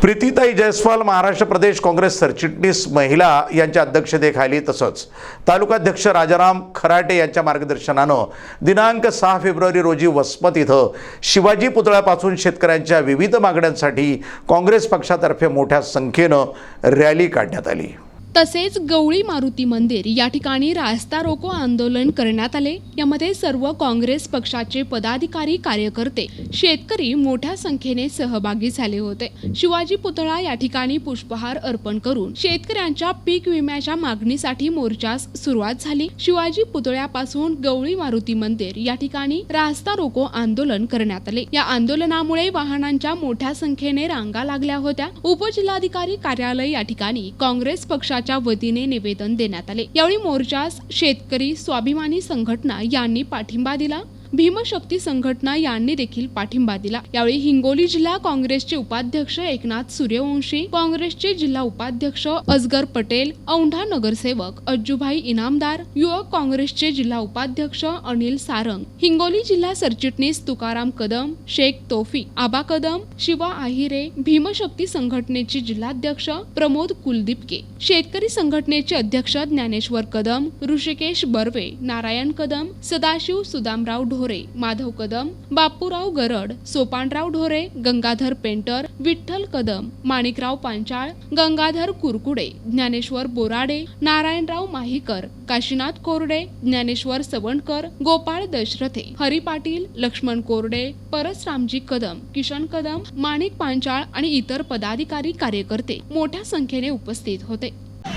प्रीतीताई जयस्वाल महाराष्ट्र प्रदेश काँग्रेस सरचिटणीस महिला यांच्या अध्यक्षतेखाली तसंच तालुकाध्यक्ष राजाराम खराटे यांच्या मार्गदर्शनानं दिनांक सहा फेब्रुवारी रोजी वसमत इथं शिवाजी पुतळ्यापासून शेतकऱ्यांच्या विविध मागण्यांसाठी काँग्रेस पक्षातर्फे मोठ्या संख्येनं रॅली काढण्यात आली. तसेच गवळी मारुती मंदिर या ठिकाणी रास्ता रोको आंदोलन करण्यात आले. यामध्ये सर्व काँग्रेस पक्षाचे पदाधिकारी कार्यकर्ते शेतकरी मोठ्या संख्येने सहभागी झाले होते. शिवाजी पुतळा या ठिकाणी पुष्पहार अर्पण करून शेतकऱ्यांच्या पीक विम्याच्या मागणीसाठी मोर्चास सुरुवात झाली. शिवाजी पुतळ्यापासून गवळी मारुती मंदिर या ठिकाणी रास्ता रोको आंदोलन करण्यात आले. या आंदोलनामुळे वाहनांच्या मोठ्या संख्येने रांगा लागल्या होत्या. उपजिल्हाधिकारी कार्यालय या ठिकाणी काँग्रेस पक्षाच्या वतीने निवेदन देण्यात आले. यावेळी मोर्चास शेतकरी स्वाभिमानी संघटना यांनी पाठिंबा दिला. भीमशक्ती संघटना यांनी देखील पाठिंबा दिला. यावेळी हिंगोली जिल्हा काँग्रेसचे उपाध्यक्ष एकनाथ सूर्यवंशी काँग्रेसचे जिल्हा उपाध्यक्ष अजगर पटेल औंढा नगरसेवक अज्जूभाई इनामदार युवक काँग्रेसचे जिल्हा उपाध्यक्ष अनिल सारंग हिंगोली जिल्हा सरचिटणीस तुकाराम कदम शेख तोफी आबा कदम शिवा आहिरे भीमशक्ती संघटनेचे जिल्हाध्यक्ष प्रमोद कुलदीपके शेतकरी संघटनेचे अध्यक्ष ज्ञानेश्वर कदम ऋषिकेश बर्वे नारायण कदम सदाशिव सुदामराव ढोरे माधव कदम बापूराव गरड सोपानराव ढोरे गंगाधर पेंटर विठ्ठल कदम माणिकराव पांचाळ गंगाधर कुरकुडे ज्ञानेश्वर बोराडे नारायणराव माहीकर काशीनाथ कोरडे ज्ञानेश्वर सवणकर गोपाळ दशरथे हरी पाटील लक्ष्मण कोरडे परसरामजी कदम किशन कदम माणिक पांचाळ आणि इतर पदाधिकारी कार्यकर्ते मोठ्या संख्येने उपस्थित होते.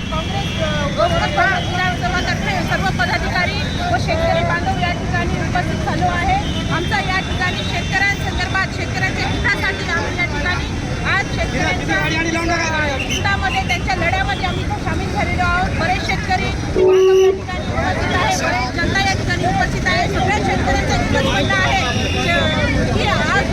काँग्रेस सर्व पदाधिकारी व शेतकरी बांधव या ठिकाणी उपस्थित झालो आहे आमचा या ठिकाणी शेतकऱ्यांसंदर्भात शेतकऱ्यांच्या हितासाठी आम्ही या ठिकाणी आज शेतकऱ्यांच्या हितामध्ये त्यांच्या लढ्यामध्ये आम्ही इथं सामील झालेलो आहोत बरेच शेतकरी बांधव या ठिकाणी उपस्थित आहे बरेच जनता या ठिकाणी उपस्थित आहे सगळ्या शेतकऱ्यांचा एकच म्हणणं आहे शे- की आज दोन वर्ष झाले त्यांना पीक विमा मिळालेला नाहीये हिंगोली जिल्ह्यात पीक विमा आला असताना शेतकरी अधिकाऱ्यांनी पीक विमा वापस परत अ, सरकारकडे पाठवून दिला आहे त्याला जबाबदार कोण आहे? त्याला जबाबदार सत्तेमध्ये हिंगोली जिल्ह्यामध्ये सत्तेमध्ये बसलेले खासदार आमदार आहेत त्यांचं एकच धोरण आहे फक्त स्वतःच्या खिशामध्ये कशा प्रकारे आपल्याला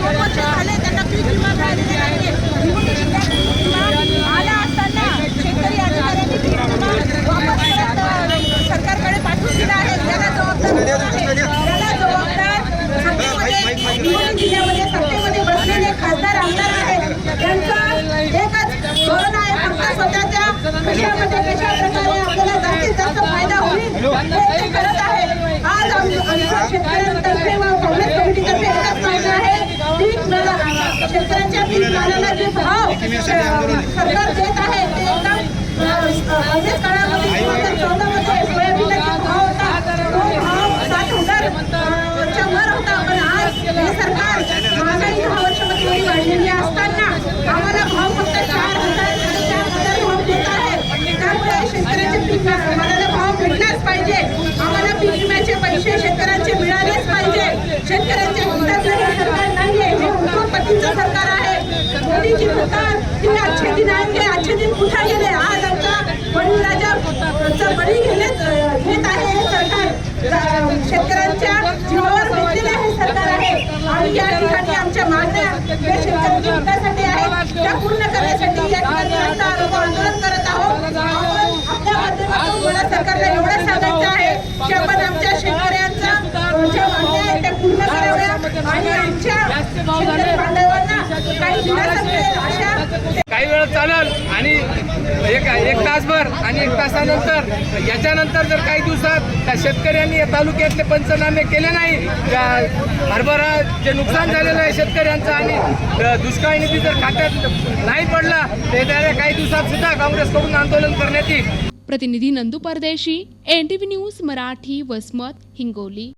जास्तीत जास्त फायदा होईल हे ते करत आहे आज आज आमच्या शेतकऱ्यांतर्फे व काँग्रेस कमिटीतर्फे एकच मागणं आहे पीक माला शेतकऱ्यांच्या पीक मालाला जे भाव सरकार देत आहे ते एकदम अनेक काळामध्ये दोन हजार चौदामध्ये सोयाबीनचा जो भाव होता तो भाव सात हजार च्या वर होता. पण आज हे सरकार महागाई दहा वर्षामध्ये एवढी वाढलेली असताना आम्हाला भाव फक्त चार हजार साडेचार हजार भाव देत आहे. त्यामुळे शेतकऱ्याचे पीक मालाला भाव भेटलाच पाहिजे. आम्हाला पीक विम्याचे पैसे शेतकऱ्यांचे मिळालेच पाहिजे. शेतकऱ्यांच्या हिताचं हे सरकार नाहीये हे उद्योगपतीचं सरकार आहे मोदीजी म्हणतात की अच्छे दिन आएंगे अच्छे दिन कुठे गेले? आज आमचा बळीराजा बळी घेले घेत आहे हे सरकार. शेतकऱ्यांच्या जीवावर घेतलेले हे सरकार आहे. आणि या ठिकाणी आमच्या मागण्या या शेतकऱ्यांच्या हितासाठी आहेत त्या पूर्ण करण्यासाठी या ठिकाणी रस्ता रोको आंदोलन करत आहोत. आपल्या माध्यमातून मला सरकारला एवढं सांगायचं आहे की आपण आमच्या शेतकऱ्यांचा ज्या मागण्या आहेत त्या पूर्ण कराव्या. आणि आमच्या शेतकरी बांधवांना काही वेळा वेळ चालेल आणि एक एक तासभर आणि एक तासानंतर याच्यानंतर जर काही दिवसात त्या शेतकऱ्यांनी या तालुक्यातले पंचनामे केले नाही त्या हरभरा जे नुकसान झालेलं आहे शेतकऱ्यांचं आणि दुष्काळ दुष्काळी निधी जर खात्यात नाही पडला तर येत्या काही दिवसात सुद्धा काँग्रेसकडून आंदोलन करण्यात येईल. प्रतिनिधी नंदू परदेशी एनटीव्ही न्यूज मराठी वसमत हिंगोली.